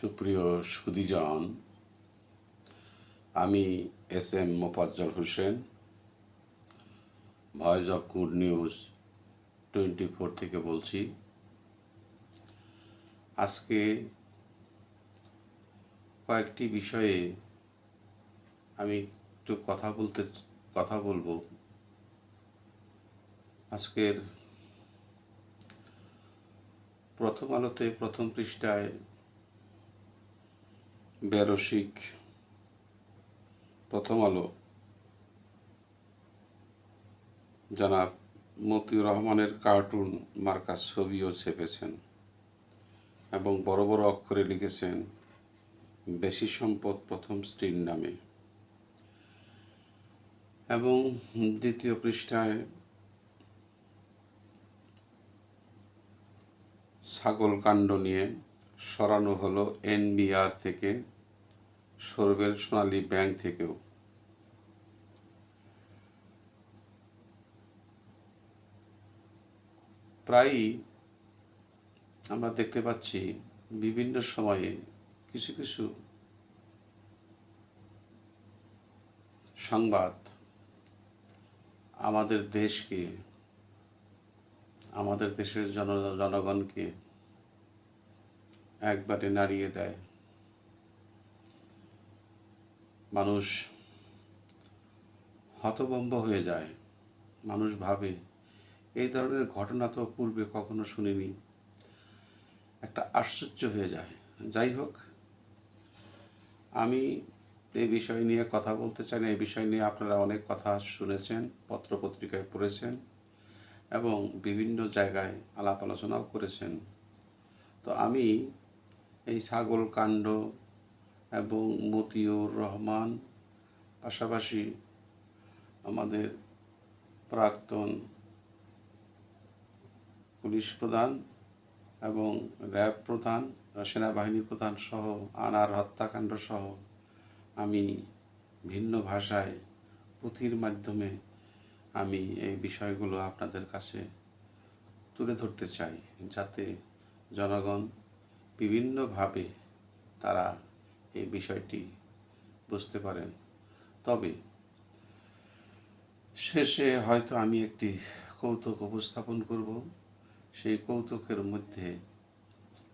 সুপ্রিয় সুদীজন আমি S M Mofazzal Hossain, voice of good news twenty four থেকে বলছি। আজকে কয়েকটি বিষয়ে আমি একটু কথা বলতে, কথা বলব। আজকের প্রথম আলোতে, প্রথম পৃষ্ঠায় বেরসিক প্রথম আলো। জনাব মতিউর রহমানের কার্টুন মার্কাস ছবিও ছেপেছেন এবং বড় বড় অক্ষরে লিখেছেন, বেশি সম্পদ প্রথম স্ত্রীর নামে। এবং দ্বিতীয় পৃষ্ঠায়, ছাগল কাণ্ড নিয়ে সরানো হলো এনবিআর থেকে সরবেল সোনালী ব্যাংক থেকেও। প্রায়ই আমরা দেখতে পাচ্ছি বিভিন্ন সময়ে কিছু কিছু সংবাদ আমাদের দেশকে, আমাদের দেশের জন, জনগণকে একবারে নাড়িয়ে দেয়। মানুষ হতভম্ব হয়ে যায়। মানুষ ভাবে, এই ধরনের ঘটনা তো পূর্বে কখনো শুনিনি। একটা আশ্চর্য হয়ে যায়। যাই হোক, আমি এই বিষয় নিয়ে কথা বলতে চাই না। এই বিষয় নিয়ে আপনারা অনেক কথা শুনেছেন, পত্রপত্রিকায় পড়েছেন এবং বিভিন্ন জায়গায় আলাপ আলোচনাও করেছেন। তো আমি এই ছাগল কাণ্ড এবং মতিউর রহমান, পাশাপাশি আমাদের প্রাক্তন পুলিশ প্রধান এবং র্যাব প্রধান, সেনাবাহিনী প্রধান সহ আনার হত্যাকাণ্ড সহ আমি ভিন্ন ভাষায় পুঁথির মাধ্যমে আমি এই বিষয়গুলো আপনাদের কাছে তুলে ধরতে চাই, যাতে জনগণ বিভিন্নভাবে তারা এই বিষয়টি বুঝতে পারেন। তবে শেষে হয়তো আমি একটি কৌতুক উপস্থাপন করব। সেই কৌতুকের মধ্যে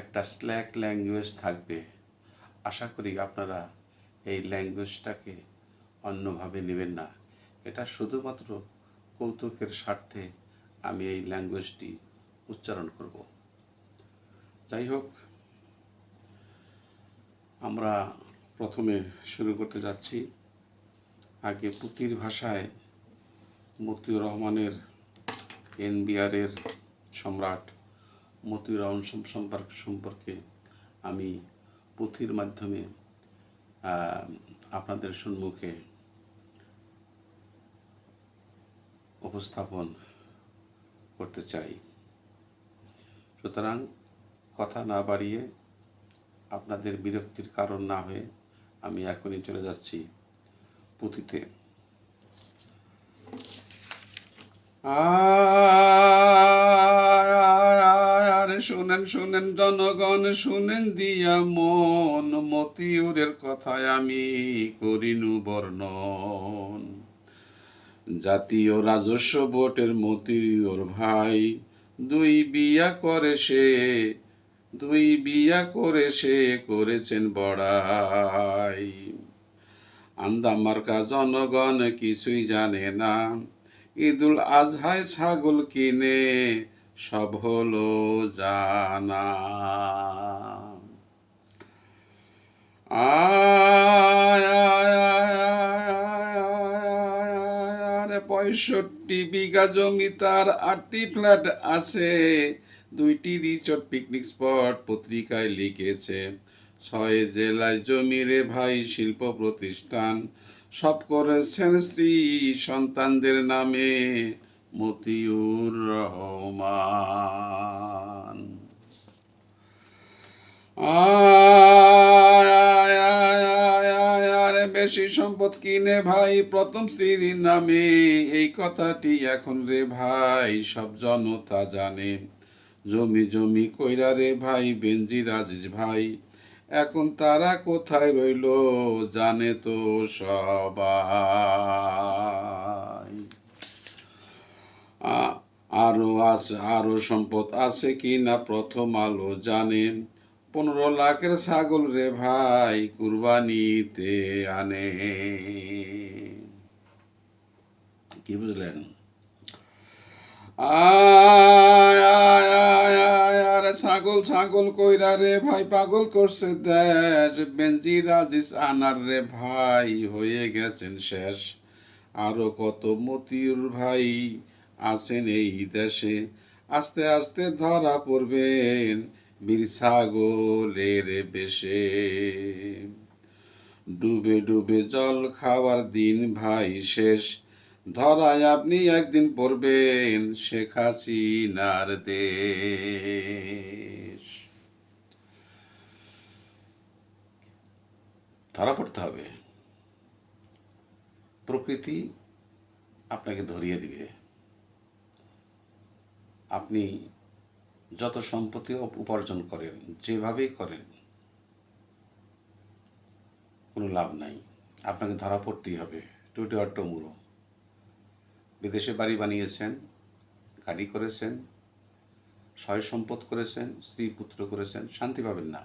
একটা স্ল্যাক ল্যাঙ্গুয়েজ থাকবে। আশা করি আপনারা এই ল্যাঙ্গুয়েজটাকে অন্যভাবে নেবেন না। এটা শুধুমাত্র কৌতুকের স্বার্থে আমি এই ল্যাঙ্গুয়েজটি উচ্চারণ করব। যাই হোক আমরা প্রথমে শুরু করতে যাচ্ছি। আগে পুতির ভাষায় মতিউর রহমানের এনবিআরের সম্রাট মতিউর রহমান সম্পর্ক, সম্পর্কে আমি পুঁথির মাধ্যমে আপনাদের সম্মুখে উপস্থাপন করতে চাই। সুতরাং কথা না বাড়িয়ে আপনাদের বিরক্তির কারণ না হয়ে আমি এখনই চলে যাচ্ছি পুঁথিতে। আর শুনেন শুনেন, জনগণ, শুনেন দিয়া মন, মতিউরের কথায় আমি করিনু বর্ণন। জাতীয় রাজস্ব বোর্ডের মতিউর ভাই দুই বিয়া করে সে দুই বিয়া করে সে করেছেন বড়াই আন্দামার্কা জনগণ কিছুই জানে না ঈদুল আজহায় ছাগল কিনে সব হলো জানা পঁয়ষট্টি বিঘা জমি তার আটটি ফ্ল্যাট আছে দুইটি রিচর্ট পিকনিক স্পট পত্রিকায় লিখেছে। ছয় জেলায় জমি রে ভাই শিল্প প্রতিষ্ঠান, সব করেছেন স্ত্রী, সন্তানদের নামে মতিউর রহমান। আরে বেশি সম্পদ কিনে ভাই, প্রথম স্ত্রীর নামে। এই কথাটি এখন রে ভাই সব জনতা জানে। জমি জমি কইরা রে ভাই বেঞ্জি আজিজ ভাই। এখন তারা কোথায় রইল জানে তো সবাই। আ- আরও আছে আরও সম্পদ আছে কি না প্রথম আলো জানেন পনেরো লাখের ছাগল রে ভাই কুরবানিতে আনে। কি বুঝলেন? ছাগল ছাগল কইরা রে ভাই, পাগল করছে দেশ। বেঞ্জি রাজিস আনার রে ভাই, হয়ে গেছেন শেষ। আরও কত মতিউর ভাই আছেন এই দেশে। আস্তে আস্তে ধরা পড়বেন বীর ছাগলের বেশে। ডুবে ডুবে জল খাওয়ার দিন ভাই শেষ। ধরায় আপনি একদিন পড়বেন শেখ হাসিনার দেশ। ধরা পড়তে হবে। প্রকৃতি আপনাকে ধরিয়ে দিবে। আপনি যত সম্পত্তি উপার্জন করেন, যেভাবেই করেন, কোনো লাভ নাই। আপনাকে ধরা পড়তেই হবে। টুটে অট্টমুড়ো। বিদেশে বাড়ি বানিয়েছেন, গাড়ি করেছেন, সয় সম্পদ করেছেন, স্ত্রী পুত্র করেছেন, শান্তি পাবেন না।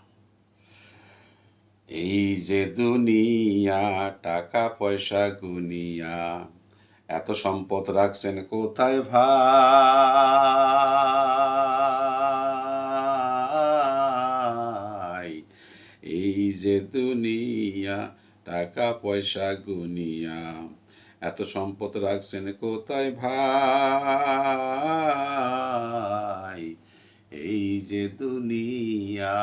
এই যে দুনিয়া, টাকা, পয়সা, গুনিয়া, এত সম্পদ রাখছেন কোথায় ভাই? এই যে দুনিয়া, টাকা, পয়সা, গুনিয়া এত সম্পদ রাখছেন কোথায় ভাই? এই যে দুনিয়া।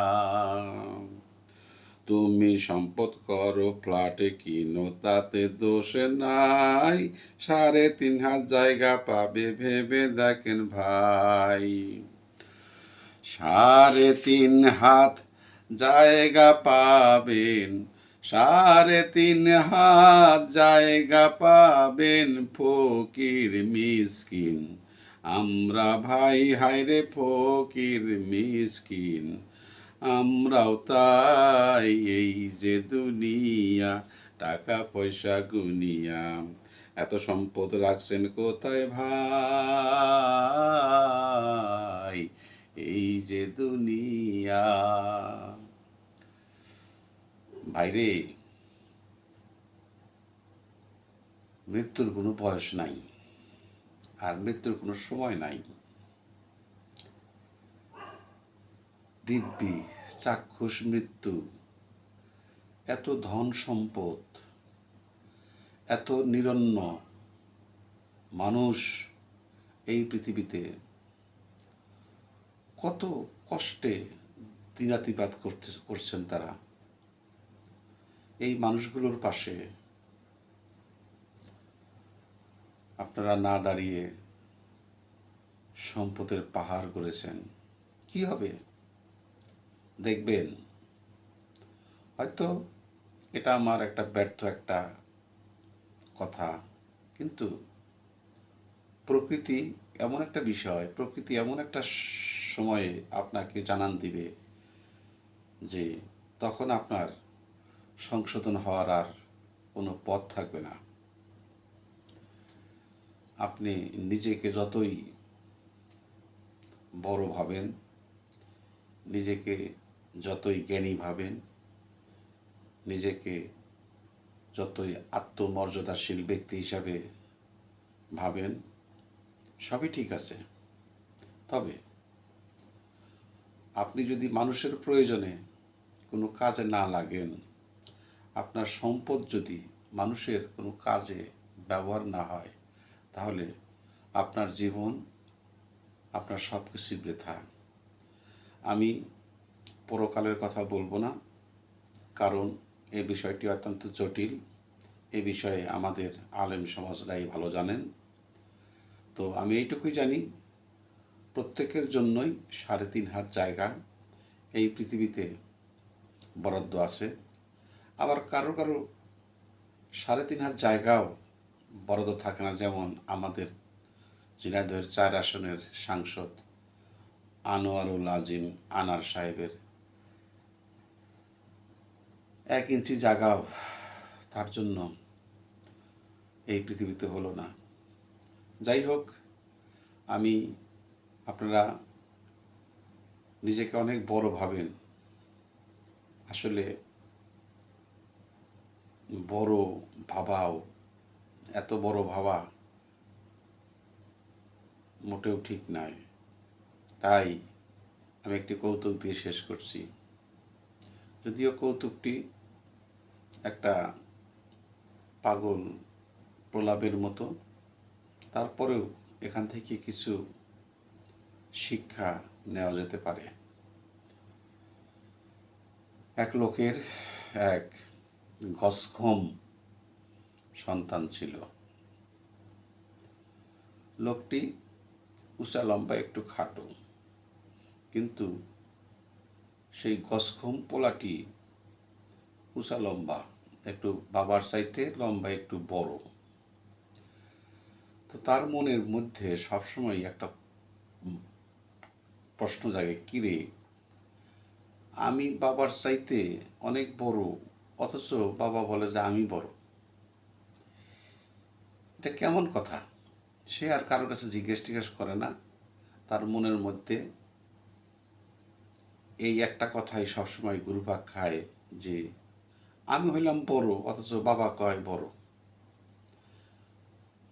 তুমি সম্পদ করো, ফ্ল্যাটে কিনো, তাতে দোষে নাই। সাড়ে তিন হাত জায়গা পাবে, ভেবে দেখেন ভাই। সাড়ে তিন হাত জায়গা পাবেন। সাড়ে তিন হাত জায়গা পাবেন ফকির মিসকিন। আমরা ভাই হাইরে ফকির মিসকিন। আমরাও তাই এই যে দুনিয়া, টাকা পয়সা গুনিয়া। এত সম্পদ রাখছেন কোথায় ভাই? এই যে দুনিয়া। ভাইরে মৃত্যুর কোনো বয়স নাই আর মৃত্যুর কোনো সময় নাই। দিব্যি, চাক্ষুষ মৃত্যু, এত ধন সম্পদ, এত নিরন্ন মানুষ এই পৃথিবীতে, কত কষ্টে দিনাতিপাত করতে করছেন তারা। এই মানুষগুলোর পাশে আপনারা না দাঁড়িয়ে সম্পদের পাহাড় করেছেন কি হবে? দেখবেন। হয়তো এটা আমার একটা ব্যর্থ একটা কথা, কিন্তু প্রকৃতি এমন একটা বিষয়, প্রকৃতি এমন একটা সময়ে আপনাকে জানান দিবে যে তখন আপনার সংশোধন হওয়ার আর কোনো পথ থাকবে না। আপনি নিজেকে যতই বড় ভাবেন, নিজেকে যতই জ্ঞানী ভাবেন, নিজেকে যতই আত্মমর্যাদাশীল ব্যক্তি হিসাবে ভাবেন, সবই ঠিক আছে। তবে আপনি যদি মানুষের প্রয়োজনে কোনো কাজে না লাগেন আপনার সম্পদ যদি মানুষের কোনো কাজে ব্যবহার না হয়, তাহলে আপনার জীবন, আপনার সব কিছুই বৃথা। আমি পরকালের কথা বলব না, কারণ এ বিষয়টি অত্যন্ত জটিল। এ বিষয়ে আমাদের আলেম সমাজরাই ভালো জানেন। তো আমি এইটুকুই জানি, প্রত্যেকের জন্যই সাড়ে তিন হাত জায়গা। এই পৃথিবীতে বরাদ্দ আছে। আবার কারও কারও সাড়ে তিন হাত জায়গাও বরাদ্দ থাকে না, যেমন আমাদের ঝিনাইদহের চার আসনের সাংসদ আনোয়ারুল আজিম আনার সাহেবের। এক ইঞ্চি জায়গাও তার জন্য এই পৃথিবীতে হলো না। যাই হোক, আমি আপনারা নিজেকে অনেক বড় ভাবেন। আসলে বড় ভাবাও এত বড় ভাবা মোটেও ঠিক নয়। তাই আমি একটি কৌতুক দিয়ে শেষ করছি। যদিও কৌতুকটি একটা পাগল প্রলাপের মতো, তারপরেও এখান থেকে কিছু শিক্ষা নেওয়া যেতে পারে। এক লোকের এক গসঘম সন্তান ছিল। লোকটি উঁচা লম্বা একটু খাটো, কিন্তু সেই গসঘম পোলাটি উঁচা লম্বা, একটু বাবার চাইতে লম্বা, একটু বড়। তো তার মনের মধ্যে সবসময় একটা প্রশ্ন জাগে, কিরে, আমি বাবার চাইতে অনেক বড় অথচ বাবা বলে যে আমি বড়। এটা কেমন কথা? সে আর কারোর কাছে জিজ্ঞেস টিজ্ঞেস করে না। তার মনের মধ্যে এই একটা কথাই সবসময় গুরুপাক খায় যে, আমি হইলাম বড়, অথচ বাবা কয় বড়?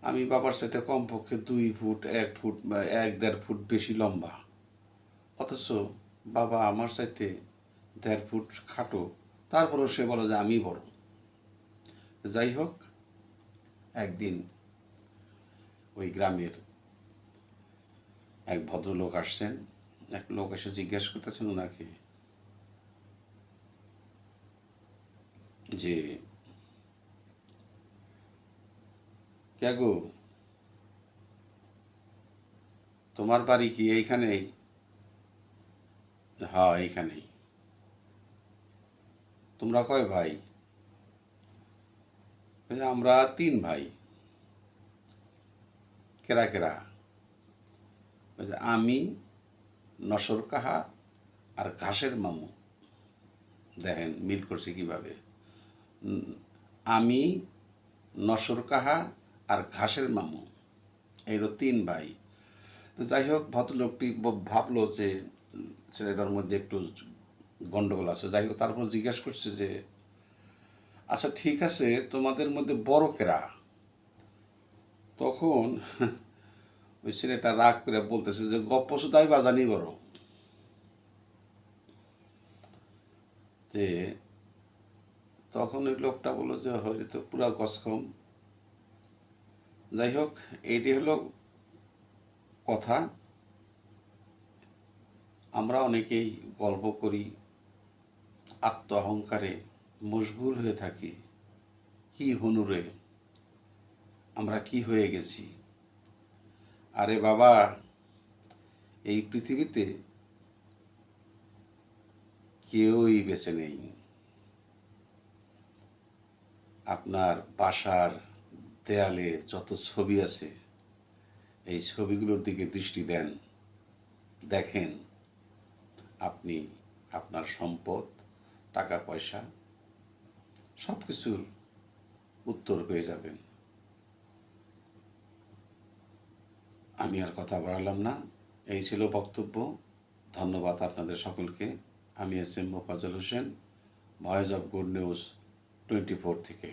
আমি বাবার সাথে কমপক্ষে দুই ফুট, এক ফুট, বা এক দেড় ফুট বেশি লম্বা। অথচ বাবা আমার সাথে দেড় ফুট খাটো। তারপরেও সে বলে যে আমি বড়। যাই হোক, একদিন ওই গ্রামের এক ভদ্রলোক আসছেন, এক লোক এসে জিজ্ঞেস করতেছেন ওনাকে যে গো? তোমার বাড়ি কি এইখানেই? হ্যাঁ এইখানেই। তোমরা কয় ভাই? আমরা তিন ভাই। কেরা কেরা? আমি, নসর কাহা আর ঘাসের মামু। দেখেন, মিল করছে কীভাবে? আমি, নসর কাহা আর ঘাসের মামু। এইগুলো তিন ভাই। যাই হোক, ভদ্রলোকটি ভাবলো যে ছেলেটার মধ্যে একটু গন্ডগোল আছে। যাই হোক, তারপর জিজ্ঞাসা করছে যে আচ্ছা ঠিক আছে, তোমাদের মধ্যে বড় কেরা? তখন ওই ছেলেটা রাগ করে বলতেছে যে গপ্প সুদাই বাজানি বড়। যে তখন ওই লোকটা বলল যে হয়তো পুরা গসকম যাই হোক, এইটি হলো কথা। আমরা অনেকেই গল্প করি আত্ম অহংকারে মশগুল হয়ে থাকি। কি হনুরে আমরা কি হয়ে গেছি? আরে বাবা, এই পৃথিবীতে কেউই বেঁচে নেই। আপনার বাসার দেয়ালে যত ছবি আছে, এই ছবিগুলোর দিকে দৃষ্টি দেন। দেখেন, আপনি আপনার সম্পদ টাকা পয়সা সব কিছুর উত্তর পেয়ে যাবেন। আমি আর কথা বাড়ালাম না। এই ছিল বক্তব্য। ধন্যবাদ আপনাদের সকলকে। আমি S M Mofazzal Hossain, voice of good news twenty four থেকে।